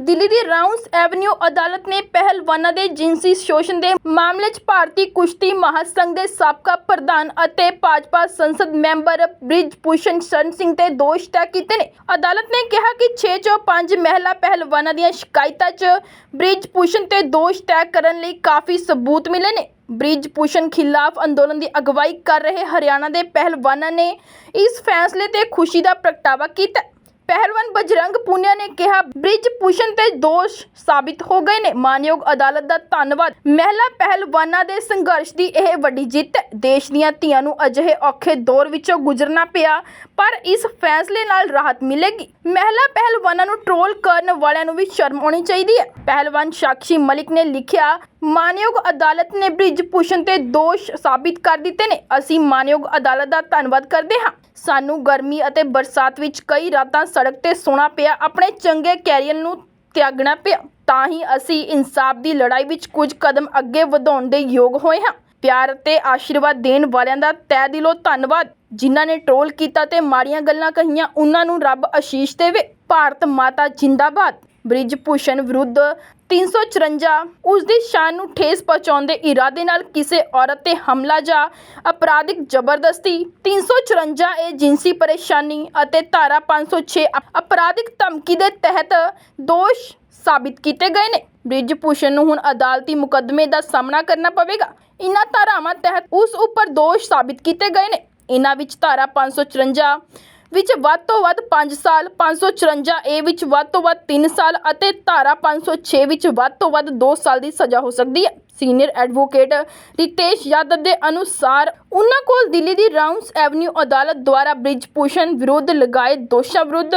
ਦਿੱਲੀ ਦੀ rounds avenue ਅਦਾਲਤ ਨੇ ਪਹਿਲਵਾਨਾਂ ਦੇ ਜਿਨਸੀ ਸ਼ੋਸ਼ਣ ਦੇ ਮਾਮਲੇ 'ਚ ਭਾਰਤੀ ਕੁਸ਼ਤੀ ਮਹਾਸੰਘ ਦੇ ਸਾਬਕਾ ਪ੍ਰਧਾਨ ਅਤੇ ਭਾਜਪਾ ਸੰਸਦ ਮੈਂਬਰ ਬ੍ਰਿਜ ਭੂਸ਼ਣ ਸ਼ਰਨ ਸਿੰਘ ਤੇ ਦੋਸ਼ ਤੈਅ ਕੀਤੇ ਨੇ। ਅਦਾਲਤ ਨੇ ਕਿਹਾ ਕਿ 6 ਚੋਂ 5 ਮਹਿਲਾ ਪਹਿਲਵਾਨਾਂ ਦੀਆਂ ਸ਼ਿਕਾਇਤਾਂ 'ਚ ਬ੍ਰਿਜ ਭੂਸ਼ਣ ਤੇ ਦੋਸ਼ ਤੈਅ ਕਰਨ ਲਈ ਕਾਫੀ ਸਬੂਤ ਮਿਲੇ ਨੇ। ਬ੍ਰਿਜ ਭੂਸ਼ਣ ਖਿਲਾਫ ਅੰਦੋਲਨ ਦੀ ਅਗਵਾਈ ਕਰ ਰਹੇ ਹਰਿਆਣਾ ਦੇ ਪਹਿਲਵਾਨਾਂ ਨੇ ਇਸ ਫੈਸਲੇ ਤੇ ਖੁਸ਼ੀ ਦਾ ਪ੍ਰਗਟਾਵਾ ਕੀਤਾ। ਪਹਿਲਵਾਨ ਬਜਰੰਗ ਪੁਨੀਆ ਨੇ ਕਿਹਾ, ਬ੍ਰਿਜ ਭੂਸ਼ਣ ਤੇ ਦੋਸ਼ ਸਾਬਿਤ ਹੋ ਗਏ ਨੇ। ਮਾਨਯੋਗ ਅਦਾਲਤ ਦਾ ਧੰਨਵਾਦ। ਮਹਿਲਾ ਪਹਿਲਵਾਨਾਂ ਦੇ ਸੰਘਰਸ਼ ਦੀ ਇਹ ਵੱਡੀ ਜਿੱਤ। ਦੇਸ਼ ਦੀਆਂ ਧੀਆਂ ਨੂੰ ਅਜਿਹੇ ਔਖੇ ਦੌਰ ਵਿੱਚੋਂ ਗੁਜ਼ਰਨਾ ਪਿਆ, ਪਰ ਇਸ ਫੈਸਲੇ ਨਾਲ ਰਾਹਤ ਮਿਲੇਗੀ। ਮਹਿਲਾ ਪਹਿਲਵਾਨਾਂ ਨੂੰ ਟ੍ਰੋਲ ਕਰਨ ਵਾਲਿਆਂ ਨੂੰ ਵੀ ਸ਼ਰਮ ਆਉਣੀ ਚਾਹੀਦੀ ਹੈ। ਪਹਿਲਵਾਨ ਸਾਕਸ਼ੀ ਮਲਿਕ ਨੇ ਲਿਖਿਆ, ਮਾਨਯੋਗ ਅਦਾਲਤ ਨੇ ਬ੍ਰਿਜ ਭੂਸ਼ਣ ਤੇ ਦੋਸ਼ ਸਾਬਿਤ ਕਰ ਦਿੱਤੇ ਨੇ। ਅਸੀਂ ਮਾਨਯੋਗ ਅਦਾਲਤ ਦਾ ਧੰਨਵਾਦ ਕਰਦੇ ਹਾਂ। ਸਾਨੂੰ ਗਰਮੀ ਅਤੇ ਬਰਸਾਤ ਵਿੱਚ ਕਈ ਰਾਤਾਂ ਸੜਕ ਤੇ ਸੌਣਾ ਪਿਆ, ਆਪਣੇ ਚੰਗੇ ਕੈਰੀਅਰ ਨੂੰ ਤਿਆਗਣਾ ਪਿਆ, ਤਾਂ ਹੀ ਅਸੀਂ ਇਨਸਾਫ ਦੀ ਲੜਾਈ ਵਿੱਚ ਕੁਝ ਕਦਮ ਅੱਗੇ ਵਧਾਉਣ ਦੇ ਯੋਗ ਹੋਏ ਹਾਂ। ਪਿਆਰ ਅਤੇ ਆਸ਼ੀਰਵਾਦ ਦੇਣ ਵਾਲਿਆਂ ਦਾ ਤਹਿ ਦਿਲੋਂ ਧੰਨਵਾਦ। ਜਿਨ੍ਹਾਂ ਨੇ ਟ੍ਰੋਲ ਕੀਤਾ ਤੇ ਮਾੜੀਆਂ ਗੱਲਾਂ ਕਹੀਆਂ, ਉਹਨਾਂ ਨੂੰ ਰੱਬ ਆਸ਼ੀਸ਼ ਦੇਵੇ। ਭਾਰਤ ਮਾਤਾ ਜਿੰਦਾਬਾਦ। ਬ੍ਰਿਜ ਭੂਸ਼ਣ ਵਿਰੁੱਧ 354 ਉਸ ਦੀ ਸ਼ਾਨ ਨੂੰ ਠੇਸ ਪਹੁੰਚਾਉਣ ਦੇ ਇਰਾਦੇ ਨਾਲ ਕਿਸੇ ਔਰਤ ਤੇ ਹਮਲਾ ਜਾਂ ਅਪਰਾਧਿਕ ਜ਼ਬਰਦਸਤੀ 354 ਇਹ ਜਿੰਸੀ ਪਰੇਸ਼ਾਨੀ ਅਤੇ ਧਾਰਾ 506 ਅਪਰਾਧਿਕ ਧਮਕੀ ਦੇ ਤਹਿਤ ਦੋਸ਼ ਸਾਬਿਤ ਕੀਤੇ ਗਏ ਨੇ। ਬ੍ਰਿਜ ਭੂਸ਼ਣ ਨੂੰ ਹੁਣ ਅਦਾਲਤੀ ਮੁਕੱਦਮੇ ਦਾ ਸਾਹਮਣਾ ਕਰਨਾ ਪਵੇਗਾ। ਇਨ੍ਹਾਂ ਧਾਰਾਵਾਂ ਤਹਿਤ ਉਸ ਉੱਪਰ ਦੋਸ਼ ਸਾਬਿਤ ਕੀਤੇ ਗਏ ਨੇ। ਇਨ੍ਹਾਂ ਵਿੱਚ ਧਾਰਾ 554 ਵਿੱਚ ਵੱਧ ਤੋਂ ਵੱਧ 5 ਸਾਲ 554 ਏ ਵਿੱਚ ਵੱਧ ਤੋਂ ਵੱਧ 3 ਸਾਲ ਅਤੇ ਧਾਰਾ 506 ਵਿੱਚ ਵੱਧ ਤੋਂ ਵੱਧ 2 ਸਾਲ ਦੀ ਸਜ਼ਾ ਹੋ ਸਕਦੀ ਹੈ। ਸੀਨੀਅਰ ਐਡਵੋਕੇਟ ਰਿਤੇਸ਼ ਯਾਦਵ ਦੇ ਅਨੁਸਾਰ ਉਹਨਾਂ ਕੋਲ ਦਿੱਲੀ ਦੀ ਰਾਉਂਡਸ ਐਵਨਿਊ ਅਦਾਲਤ ਦੁਆਰਾ ਬ੍ਰਿਜਭੂਸ਼ਣ ਵਿਰੁੱਧ ਲਗਾਏ ਦੋਸ਼ਾਂ ਵਿਰੁੱਧ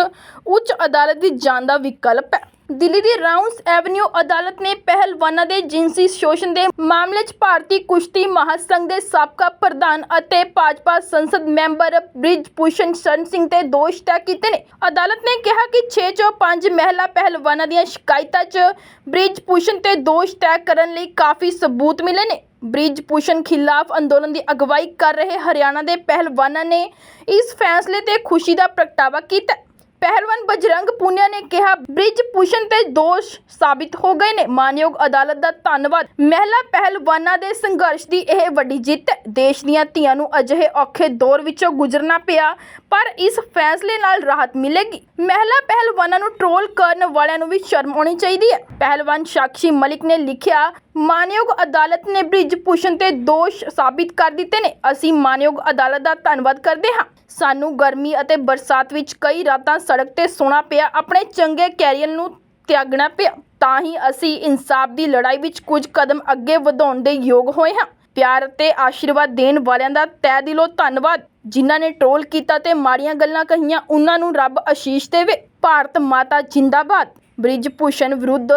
ਉੱਚ ਅਦਾਲਤ ਵਿੱਚ ਜਾਣ ਦਾ ਵਿਕਲਪ ਹੈ। ਦਿੱਲੀ ਦੀ ਰਾਉਂਡਸ ਐਵਨਿਊ ਅਦਾਲਤ ਨੇ ਪਹਿਲਵਾਨਾਂ ਦੇ ਜਿਨਸੀ ਸ਼ੋਸ਼ਣ ਦੇ ਮਾਮਲੇ 'ਚ ਭਾਰਤੀ ਕੁਸ਼ਤੀ ਮਹਾਸੰਘ ਦੇ ਸਾਬਕਾ ਪ੍ਰਧਾਨ ਅਤੇ ਭਾਜਪਾ ਸੰਸਦ ਮੈਂਬਰ ਬ੍ਰਿਜ ਭੂਸ਼ਣ ਸ਼ਰਨ ਸਿੰਘ ਤੇ ਦੋਸ਼ ਤੈਅ ਕੀਤੇ ਨੇ। ਅਦਾਲਤ ਨੇ ਕਿਹਾ ਕਿ 6 ਚੋਂ 5 ਮਹਿਲਾ ਪਹਿਲਵਾਨਾਂ ਦੀਆਂ ਸ਼ਿਕਾਇਤਾਂ 'ਚ ਬ੍ਰਿਜ ਭੂਸ਼ਣ ਤੇ ਦੋਸ਼ ਤੈਅ ਕਰਨ ਲਈ ਕਾਫੀ ਸਬੂਤ ਮਿਲੇ ਨੇ। ਬ੍ਰਿਜ ਭੂਸ਼ਣ ਖਿਲਾਫ ਅੰਦੋਲਨ ਦੀ ਅਗਵਾਈ ਕਰ ਰਹੇ ਹਰਿਆਣਾ ਦੇ ਪਹਿਲਵਾਨਾਂ ਨੇ ਇਸ ਫੈਸਲੇ ਤੇ ਖੁਸ਼ੀ ਦਾ ਪ੍ਰਗਟਾਵਾ ਕੀਤਾ। ਪਹਿਲਵਾਨ ਬਜਰੰਗ ਪੁਨੀਆ ਨੇ ਕਿਹਾ, ਬ੍ਰਿਜ ਭੂਸ਼ਣ ਤੇ ਦੋਸ਼ ਸਾਬਿਤ ਹੋ ਗਏ ਨੇ। ਮਾਨਯੋਗ ਅਦਾਲਤ ਦਾ ਧੰਨਵਾਦ। ਮਹਿਲਾ ਪਹਿਲਵਾਨਾਂ ਦੇ ਸੰਘਰਸ਼ ਦੀ ਇਹ ਵੱਡੀ ਜਿੱਤ ਹੈ ਦੇਸ਼ ਦੀਆਂ ਧੀਆਂ ਨੂੰ ਅਜਿਹੇ ਔਖੇ ਦੌਰ ਵਿੱਚੋਂ ਗੁਜ਼ਰਨਾ ਪਿਆ, ਪਰ ਇਸ ਫੈਸਲੇ ਨਾਲ ਰਾਹਤ ਮਿਲੇਗੀ। ਮਹਿਲਾ ਪਹਿਲਵਾਨਾਂ ਨੂੰ ਟ੍ਰੋਲ ਕਰਨ ਵਾਲਿਆਂ ਨੂੰ ਵੀ ਸ਼ਰਮ ਆਉਣੀ ਚਾਹੀਦੀ ਹੈ। ਪਹਿਲਵਾਨ ਸਾਕਸ਼ੀ ਮਲਿਕ ਨੇ ਲਿਖਿਆ, ਮਾਨਯੋਗ ਅਦਾਲਤ ਨੇ ਬ੍ਰਿਜ ਭੂਸ਼ਣ ਤੇ ਦੋਸ਼ ਸਾਬਿਤ ਕਰ ਦਿੱਤੇ ਨੇ। ਅਸੀਂ ਮਾਨਯੋਗ ਅਦਾਲਤ ਦਾ ਧੰਨਵਾਦ ਕਰਦੇ ਹਾਂ। ਸਾਨੂੰ ਗਰਮੀ ਅਤੇ ਬਰਸਾਤ ਵਿੱਚ ਕਈ ਰਾਤਾਂ ਸੜਕ ਤੇ ਸੌਣਾ ਪਿਆ, ਆਪਣੇ ਚੰਗੇ ਕੈਰੀਅਰ ਨੂੰ ਤਿਆਗਣਾ ਪਿਆ, ਤਾਂ ਹੀ ਅਸੀਂ ਇਨਸਾਫ ਦੀ ਲੜਾਈ ਵਿੱਚ ਕੁਝ ਕਦਮ ਅੱਗੇ ਵਧਾਉਣ ਦੇ ਯੋਗ ਹੋਏ ਹਾਂ। ਪਿਆਰ ਅਤੇ ਆਸ਼ੀਰਵਾਦ ਦੇਣ ਵਾਲਿਆਂ ਦਾ ਤਹਿ ਦਿਲੋਂ ਧੰਨਵਾਦ। ਜਿਨ੍ਹਾਂ ਨੇ ਟ੍ਰੋਲ ਕੀਤਾ ਤੇ ਮਾੜੀਆਂ ਗੱਲਾਂ ਕਹੀਆਂ ਉਹਨਾਂ ਨੂੰ ਰੱਬ ਆਸ਼ੀਸ਼ ਦੇਵੇ। ਭਾਰਤ ਮਾਤਾ ਜਿੰਦਾਬਾਦ। ਬ੍ਰਿਜ ਭੂਸ਼ਣ ਵਿਰੁੱਧ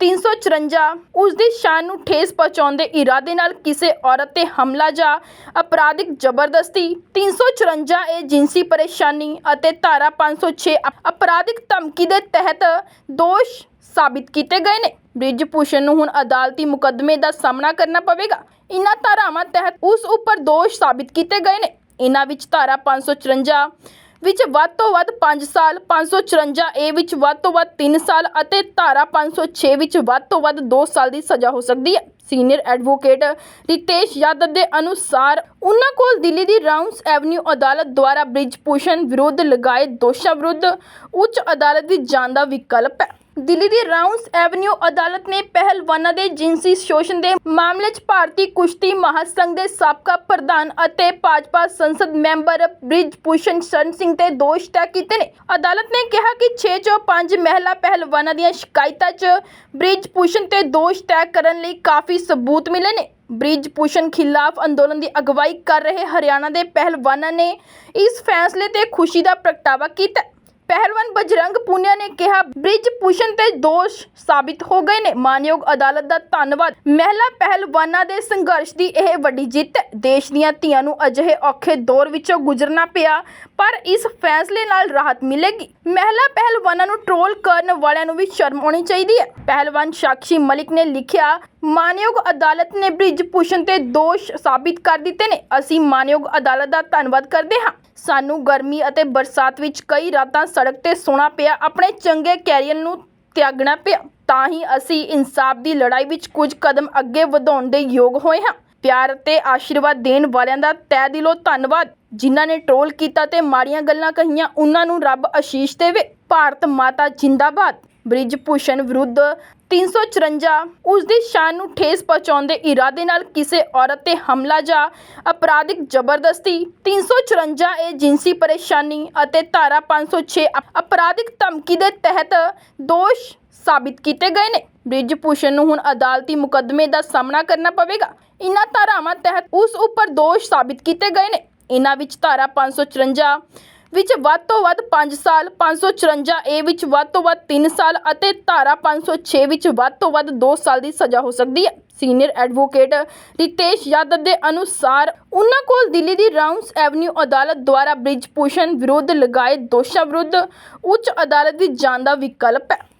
354 ਉਸ ਦੀ ਸ਼ਾਨ ਨੂੰ ਠੇਸ ਪਹੁੰਚਾਉਣ ਦੇ ਇਰਾਦੇ ਨਾਲ ਕਿਸੇ ਔਰਤ ਤੇ ਹਮਲਾ ਜਾਂ ਅਪਰਾਧਿਕ ਜ਼ਬਰਦਸਤੀ 354 ਇਹ ਜਿੰਸੀ ਪਰੇਸ਼ਾਨੀ ਅਤੇ ਧਾਰਾ 506 ਅਪ- ਅਪਰਾਧਿਕ ਧਮਕੀ ਦੇ ਤਹਿਤ ਦੋਸ਼ ਸਾਬਿਤ ਕੀਤੇ ਗਏ ਨੇ। ਬ੍ਰਿਜ ਭੂਸ਼ਣ ਨੂੰ ਹੁਣ ਅਦਾਲਤੀ ਮੁਕੱਦਮੇ ਦਾ ਸਾਹਮਣਾ ਕਰਨਾ ਪਵੇਗਾ। ਇਨ੍ਹਾਂ ਧਾਰਾਵਾਂ ਤਹਿਤ ਉਸ ਉੱਪਰ ਦੋਸ਼ ਸਾਬਿਤ ਕੀਤੇ ਗਏ ਨੇ। ਇਨ੍ਹਾਂ ਵਿੱਚ ਧਾਰਾ 554 ਵਿੱਚ ਵੱਧ ਤੋਂ ਵੱਧ 5 ਸਾਲ 554 ਏ ਵਿੱਚ ਵੱਧ ਤੋਂ ਵੱਧ 3 ਸਾਲ ਅਤੇ ਧਾਰਾ 506 ਵਿੱਚ ਵੱਧ ਤੋਂ ਵੱਧ 2 ਸਾਲ ਦੀ ਸਜ਼ਾ ਹੋ ਸਕਦੀ ਹੈ। ਸੀਨੀਅਰ ਐਡਵੋਕੇਟ ਰਿਤੇਸ਼ ਯਾਦਵ ਦੇ ਅਨੁਸਾਰ ਉਹਨਾਂ ਕੋਲ ਦਿੱਲੀ ਦੀ ਰਾਉਂਡਸ ਐਵਨਿਊ ਅਦਾਲਤ ਦੁਆਰਾ ਬ੍ਰਿਜ ਵਿਰੁੱਧ ਲਗਾਏ ਦੋਸ਼ਾਂ ਵਿਰੁੱਧ ਉੱਚ ਅਦਾਲਤ ਵਿੱਚ ਜਾਣ ਦਾ ਵਿਕਲਪ ਹੈ। ਦਿੱਲੀ ਦੀ ਰਾਉਂਡਸ ਐਵਨਿਊ ਅਦਾਲਤ ਨੇ ਪਹਿਲਵਾਨਾਂ ਦੇ ਜਿਨਸੀ ਸ਼ੋਸ਼ਣ ਦੇ ਮਾਮਲੇ 'ਚ ਭਾਰਤੀ ਕੁਸ਼ਤੀ ਮਹਾਸੰਘ ਦੇ ਸਾਬਕਾ ਪ੍ਰਧਾਨ ਅਤੇ ਭਾਜਪਾ ਸੰਸਦ ਮੈਂਬਰ ਬ੍ਰਿਜ ਭੂਸ਼ਣ ਸ਼ਰਨ ਸਿੰਘ ਤੇ ਦੋਸ਼ ਤੈਅ ਕੀਤੇ ਨੇ। ਅਦਾਲਤ ਨੇ ਕਿਹਾ ਕਿ 6 ਚੋਂ 5 ਮਹਿਲਾ ਪਹਿਲਵਾਨਾਂ ਦੀਆਂ ਸ਼ਿਕਾਇਤਾਂ 'ਚ ਬ੍ਰਿਜ ਭੂਸ਼ਣ ਤੇ ਦੋਸ਼ ਤੈਅ ਕਰਨ ਲਈ ਕਾਫੀ ਸਬੂਤ ਮਿਲੇ ਨੇ। ਬ੍ਰਿਜ ਭੂਸ਼ਣ ਖਿਲਾਫ ਅੰਦੋਲਨ ਦੀ ਅਗਵਾਈ ਕਰ ਰਹੇ ਹਰਿਆਣਾ ਦੇ ਪਹਿਲਵਾਨਾਂ ਨੇ ਇਸ ਫੈਸਲੇ ਤੇ ਖੁਸ਼ੀ ਦਾ ਪ੍ਰਗਟਾਵਾ ਕੀਤਾ। ਪਹਿਲਵਾਨ ਬਜਰੰਗ ਪੁਨੀਆ ਨੇ ਕਿਹਾ, ਬ੍ਰਿਜ ਭੂਸ਼ਣ ਤੇ ਦੋਸ਼ ਸਾਬਿਤ ਹੋ ਗਏ ਨੇ। ਮਾਨਯੋਗ ਅਦਾਲਤ ਦਾ ਧੰਨਵਾਦ। ਮਹਿਲਾ ਪਹਿਲਵਾਨਾਂ ਦੇ ਸੰਘਰਸ਼ ਦੀ ਇਹ ਵੱਡੀ ਜਿੱਤ ਹੈ ਦੇਸ਼ ਦੀਆਂ ਧੀਆਂ ਨੂੰ ਅਜਿਹੇ ਔਖੇ ਦੌਰ ਵਿੱਚੋਂ ਗੁਜ਼ਰਨਾ ਪਿਆ, ਪਰ ਇਸ ਫੈਸਲੇ ਨਾਲ ਰਾਹਤ ਮਿਲੇਗੀ। ਮਹਿਲਾ ਪਹਿਲਵਾਨਾਂ ਨੂੰ ਟ੍ਰੋਲ ਕਰਨ ਵਾਲਿਆਂ ਨੂੰ ਵੀ ਸ਼ਰਮ ਆਉਣੀ ਚਾਹੀਦੀ ਹੈ। ਪਹਿਲਵਾਨ ਸਾਕਸ਼ੀ ਮਲਿਕ ਨੇ ਲਿਖਿਆ, ਮਾਨਯੋਗ ਅਦਾਲਤ ਨੇ ਬ੍ਰਿਜ ਭੂਸ਼ਣ ਤੇ ਦੋਸ਼ ਸਾਬਿਤ ਕਰ ਦਿੱਤੇ ਨੇ। ਅਸੀਂ ਮਾਨਯੋਗ ਅਦਾਲਤ ਦਾ ਧੰਨਵਾਦ ਕਰਦੇ ਹਾਂ। ਸਾਨੂੰ ਗਰਮੀ ਅਤੇ ਬਰਸਾਤ ਵਿੱਚ ਕਈ ਰਾਤਾਂ ਸੜਕ ਤੇ ਸੌਣਾ ਪਿਆ, ਆਪਣੇ ਚੰਗੇ ਕੈਰੀਅਰ ਨੂੰ ਤਿਆਗਣਾ ਪਿਆ, ਤਾਂ ਹੀ ਅਸੀਂ ਇਨਸਾਫ ਦੀ ਲੜਾਈ ਵਿੱਚ ਕੁਝ ਕਦਮ ਅੱਗੇ ਵਧਾਉਣ ਦੇ ਯੋਗ ਹੋਏ ਹਾਂ। ਪਿਆਰ ਅਤੇ ਆਸ਼ੀਰਵਾਦ ਦੇਣ ਵਾਲਿਆਂ ਦਾ ਤਹਿ ਦਿਲੋਂ ਧੰਨਵਾਦ। ਜਿਨ੍ਹਾਂ ਨੇ ਟ੍ਰੋਲ ਕੀਤਾ ਤੇ ਮਾੜੀਆਂ ਗੱਲਾਂ ਕਹੀਆਂ ਉਹਨਾਂ ਨੂੰ ਰੱਬ ਆਸ਼ੀਸ਼ ਦੇਵੇ। ਭਾਰਤ ਮਾਤਾ ਜਿੰਦਾਬਾਦ। ਬ੍ਰਿਜ ਭੂਸ਼ਣ ਵਿਰੁੱਧ 354 ਉਸ ਦੀ ਸ਼ਾਨ ਨੂੰ ਠੇਸ ਪਹੁੰਚਾਉਣ ਦੇ ਇਰਾਦੇ ਨਾਲ ਕਿਸੇ ਔਰਤ ਤੇ ਹਮਲਾ ਜਾਂ ਅਪਰਾਧਿਕ ਜ਼ਬਰਦਸਤੀ 354 ਇਹ ਜਿੰਸੀ ਪਰੇਸ਼ਾਨੀ ਅਤੇ ਧਾਰਾ 506 ਅਪਰਾਧਿਕ ਧਮਕੀ ਦੇ ਤਹਿਤ ਦੋਸ਼ ਸਾਬਿਤ ਕੀਤੇ ਗਏ ਨੇ। ਬ੍ਰਿਜ ਭੂਸ਼ਣ ਨੂੰ ਹੁਣ ਅਦਾਲਤੀ ਮੁਕੱਦਮੇ ਦਾ ਸਾਹਮਣਾ ਕਰਨਾ ਪਵੇਗਾ। ਇਨ੍ਹਾਂ ਧਾਰਾਵਾਂ ਤਹਿਤ ਉਸ ਉੱਪਰ ਦੋਸ਼ ਸਾਬਿਤ ਕੀਤੇ ਗਏ ਨੇ। ਇਨ੍ਹਾਂ ਵਿੱਚ ਧਾਰਾ 554 ਵਿੱਚ ਵੱਧ ਤੋਂ ਵੱਧ 5 ਸਾਲ 554 ਏ ਵਿੱਚ ਵੱਧ ਤੋਂ ਵੱਧ 3 ਸਾਲ ਅਤੇ ਧਾਰਾ 506 ਵਿੱਚ ਵੱਧ ਤੋਂ ਵੱਧ 2 ਸਾਲ ਦੀ ਸਜ਼ਾ ਹੋ ਸਕਦੀ ਹੈ। ਸੀਨੀਅਰ ਐਡਵੋਕੇਟ ਰਿਤੇਸ਼ ਯਾਦਵ ਦੇ ਅਨੁਸਾਰ ਉਨ੍ਹਾਂ ਕੋਲ ਦਿੱਲੀ ਦੀ ਰਾਉਂਡਸ ਐਵਨਿਊ ਅਦਾਲਤ ਦੁਆਰਾ ਬ੍ਰਿਜਭੂਸ਼ਣ ਵਿਰੁੱਧ ਲਗਾਏ ਦੋਸ਼ਾਂ ਵਿਰੁੱਧ ਉੱਚ ਅਦਾਲਤ ਵਿੱਚ ਜਾਣ ਦਾ ਵਿਕਲਪ ਹੈ।